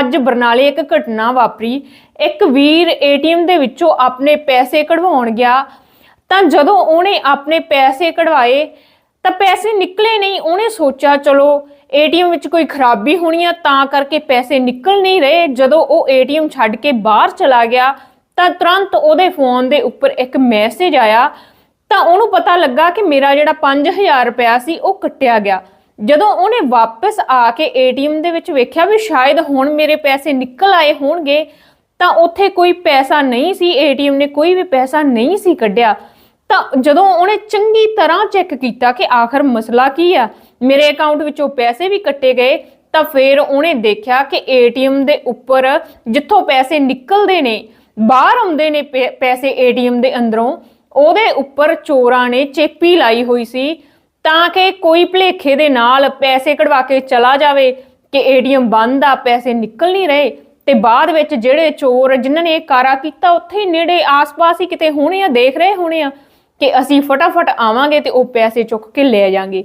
ਅੱਜ ਬਰਨਾਲੇ ਇੱਕ ਘਟਨਾ ਵਾਪਰੀ। ਇੱਕ ਵੀਰ ਏਟੀਐਮ ਦੇ ਵਿੱਚੋਂ ਆਪਣੇ ਪੈਸੇ ਕਢਵਾਉਣ ਗਿਆ। ਤਾਂ ਜਦੋਂ ਉਹਨੇ ਆਪਣੇ ਪੈਸੇ ਕਢਵਾਏ, ਤਾਂ ਪੈਸੇ ਨਿਕਲੇ ਨਹੀਂ, ਉਹਨੇ ਸੋਚਿਆ, ਚਲੋ, ਏਟੀਐਮ ਵਿੱਚ ਕੋਈ ਖਰਾਬੀ ਹੋਣੀ ਆ, ਤਾਂ ਕਰਕੇ ਪੈਸੇ ਨਿਕਲ ਨਹੀਂ ਰਹੇ। ਜਦੋਂ ਉਹ ਏਟੀਐਮ ਛੱਡ ਕੇ ਬਾਹਰ ਚਲਾ ਗਿਆ, ਤਾਂ ਤੁਰੰਤ ਉਹਦੇ ਫੋਨ ਦੇ ਉੱਪਰ ਇੱਕ ਮੈਸੇਜ ਆਇਆ। ਤਾਂ ਉਹਨੂੰ ਪਤਾ ਲੱਗਾ ਕਿ ਮੇਰਾ ਜਿਹੜਾ 5000 ਰੁਪਇਆ ਸੀ, ਉਹ ਕੱਟਿਆ ਗਿਆ। ਜਦੋਂ ਉਹਨੇ ਵਾਪਸ ਆ ਕੇ ਏਟੀਐਮ ਦੇ ਵਿੱਚ ਵੇਖਿਆ ਵੀ ਸ਼ਾਇਦ ਹੁਣ ਮੇਰੇ ਪੈਸੇ ਨਿਕਲ ਆਏ ਹੋਣਗੇ, ਤਾਂ ਉੱਥੇ ਕੋਈ ਪੈਸਾ ਨਹੀਂ ਸੀ, ਏਟੀਐਮ ਨੇ ਕੋਈ ਵੀ ਪੈਸਾ ਨਹੀਂ ਸੀ ਕੱਢਿਆ। ਤਾਂ ਜਦੋਂ ਉਹਨੇ ਚੰਗੀ ਤਰ੍ਹਾਂ ਚੈੱਕ ਕੀਤਾ ਕਿ ਆਖਰ ਮਸਲਾ ਕੀ ਆ, ਮੇਰੇ ਅਕਾਊਂਟ ਵਿੱਚੋਂ ਪੈਸੇ ਵੀ ਕੱਟੇ ਗਏ, ਤਾਂ ਫਿਰ ਉਹਨੇ ਦੇਖਿਆ ਕਿ ਏਟੀਐਮ ਦੇ ਉੱਪਰ ਜਿੱਥੋਂ ਪੈਸੇ ਨਿਕਲਦੇ ਨੇ, ਬਾਹਰ ਆਉਂਦੇ ਨੇ ਪੈ- ਪੈਸੇ ਏਟੀਐਮ ਦੇ ਅੰਦਰੋਂ, ਉਹਦੇ ਉੱਪਰ ਚੋਰਾਂ ਨੇ ਚੇਪੀ ਲਾਈ ਹੋਈ ਸੀ। ਤਾਂ ਕਿ ਕੋਈ ਭਲੇਖੇ ਦੇ ਨਾਲ ਪੈਸੇ ਕਢਵਾ ਕੇ ਚਲਾ ਜਾਵੇ, ਕਿ ਏਟੀਐਮ ਬੰਦ ਆ, ਪੈਸੇ ਨਿਕਲ ਨਹੀਂ ਰਹੇ, ਤੇ ਬਾਅਦ ਵਿੱਚ ਜਿਹੜੇ ਚੋਰ ਜਿਨ੍ਹਾਂ ਨੇ ਇਹ ਕਾਰਾ ਕੀਤਾ, ਉੱਥੇ ਹੀ ਨੇੜੇ ਆਸ-ਪਾਸ ਹੀ ਕਿਤੇ ਹੋਣੇ ਆ, ਦੇਖ ਰਹੇ ਹੋਣੇ ਆ, ਕਿ ਅਸੀਂ ਫਟਾਫਟ ਆਵਾਂਗੇ ਤੇ ਉਹ ਪੈਸੇ ਚੁੱਕ ਕੇ ਲੈ ਜਾਾਂਗੇ।